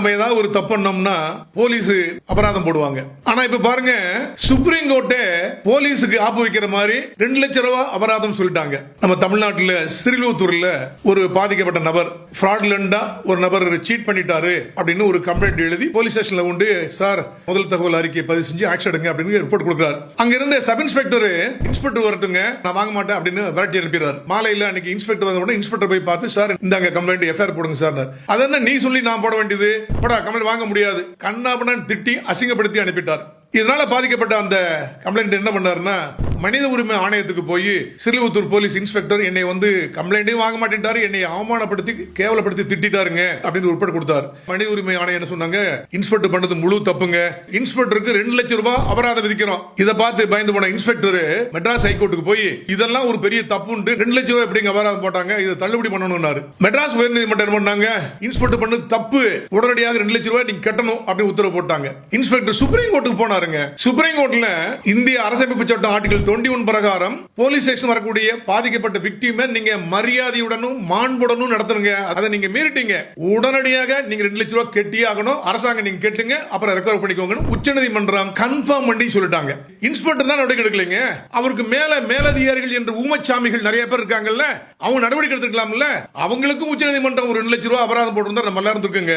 நம்ம ஏதாவது ஒரு தப்பு பண்ணோம்னா போலீஸ் அபராதம் போடுவாங்க. ஆனா இப்ப பாருங்க சுப்ரீம் கோர்ட்டே போலீஸுக்கு ஆப்பு வைக்கிற மாதிரி ரெண்டு லட்சம் ரூபாய் அபராதம் சொல்லிட்டாங்க. நம்ம தமிழ்நாட்டில் சிறிலூத்தூர்ல ஒரு பாதிக்கப்பட்ட நபர் ஃப்ராட்லண்டா ஒரு நபர் சீட் பண்ணிட்டாரு அப்படின்னு ஒரு கம்ப்ளைண்ட் எழுதி போலீஸ் ஸ்டேஷன்ல உண்டு சார் முதல் தகவல் அறிக்கை பதிவு செஞ்சு ஆக்ஷன் எடுங்க அப்படின்னு ரிப்போர்ட் கொடுக்குறாரு. அங்க இருந்த சப் இன்ஸ்பெக்டர் இன்ஸ்பெக்டர் வரட்டுங்க நான் வாங்க மாட்டேன் அப்படின்னு விரட்டி அனுப்பிடுறாரு. மாலையில அன்னைக்கு இன்ஸ்பெக்டர் வந்த உடனே இன்ஸ்பெக்டர் போய் பார்த்து சார் இந்தாங்க கம்ப்ளைண்ட் எஃப்ஐஆர் போடுங்க சார் அது என்ன நீ சொல்லி நான் போட வேண்டியது? போடா கம்ப்ளைண்ட் வாங்க முடியாது? கண்ணாபண்ணன் திட்டி அசிங்கப்படுத்தி அனுப்பிட்டார். இதனால பாதிக்கப்பட்ட அந்த கம்ப்ளைண்ட் என்ன பண்ணாருன்னா மனித உரிமை ஆணையத்துக்கு போய் சிறுவத்தூர் போலீஸ் இன்ஸ்பெக்டர் என்னை வந்து கம்ப்ளைண்டே வாங்க மாட்டேன்ட்டாரு. என்னை அவமானப்படுத்தி கேவலப்படுத்தி திட்டிட்டாருங்க அப்படின்னு உட்பட கொடுத்தாரு. மனித உரிமை ஆணையம் என்ன சொன்னாங்க? இன்ஸ்பெக்டர் பண்ணது முழு தப்புங்க. இன்ஸ்பெக்டருக்கு ரெண்டு லட்சம் ரூபாய் அபராதம் விதிக்கிறோம் இதை பார்த்து பயந்து போன இன்ஸ்பெக்டர் மெட்ராஸ் ஹைகோர்ட்டுக்கு போய் இதெல்லாம் ஒரு பெரிய தப்புண்டு ரெண்டு லட்சம் ரூபாய் எப்படிங்க அபராதம் போட்டாங்க? இதை தள்ளுபடி பண்ணணும்னாரு. மெட்ராஸ் உயர்நீதிமன்றம் என்ன பண்ணாங்க? இன்ஸ்பெக்டர் பண்ணது தப்பு. உடனடியாக ரெண்டு லட்சம் ரூபாய் நீங்க கட்டணும் அப்படின்னு உத்தரவு போட்டாங்க. இன்ஸ்பெக்டர் சுப்ரீம் கோர்ட்டுக்கு போனாருங்க. சுப்ரீம் கோர்ட்ல இந்திய அரசமைப்பு சட்டம் ஆர்டிகல் டுவெண்ட்டி ஒன் பிரகாரம் போலீஸ் ஸ்டேஷன் வரக்கூடிய பாதிக்கப்பட்ட விக்டிமை நீங்க மரியாதையுடனும் மாண்புடனும் நடத்தணுங்க. அதை நீங்க மீறிட்டீங்க. உடனடியாக நீங்க ரெண்டு லட்சம் ரூபாய் கெட்டியே ஆகணும். அரசாங்கம் நீங்க கெட்டுங்க. அப்புறம் ரெக்கவர் பண்ணிக்கோங்க உச்சநீதிமன்றம் கன்ஃபார்ம் பண்ணி சொல்லிட்டாங்க. இன்ஸ்பெக்டர் தான் நடவடிக்கை எடுக்கலைங்க. அவருக்கு மேல மேலதிகாரிகள் என்று ஊமச்சாமிகள் நிறைய பேர் இருக்காங்கல்ல. அவங்க நடவடிக்கை எடுத்துக்கலாம்ல அவங்களுக்கும் உச்சநீதிமன்றம் ஒரு ரெண்டு லட்சம் ரூபாய் அபராதம் போட்டிருந்தா நம்ம எல்லாரும் இருக்குங்க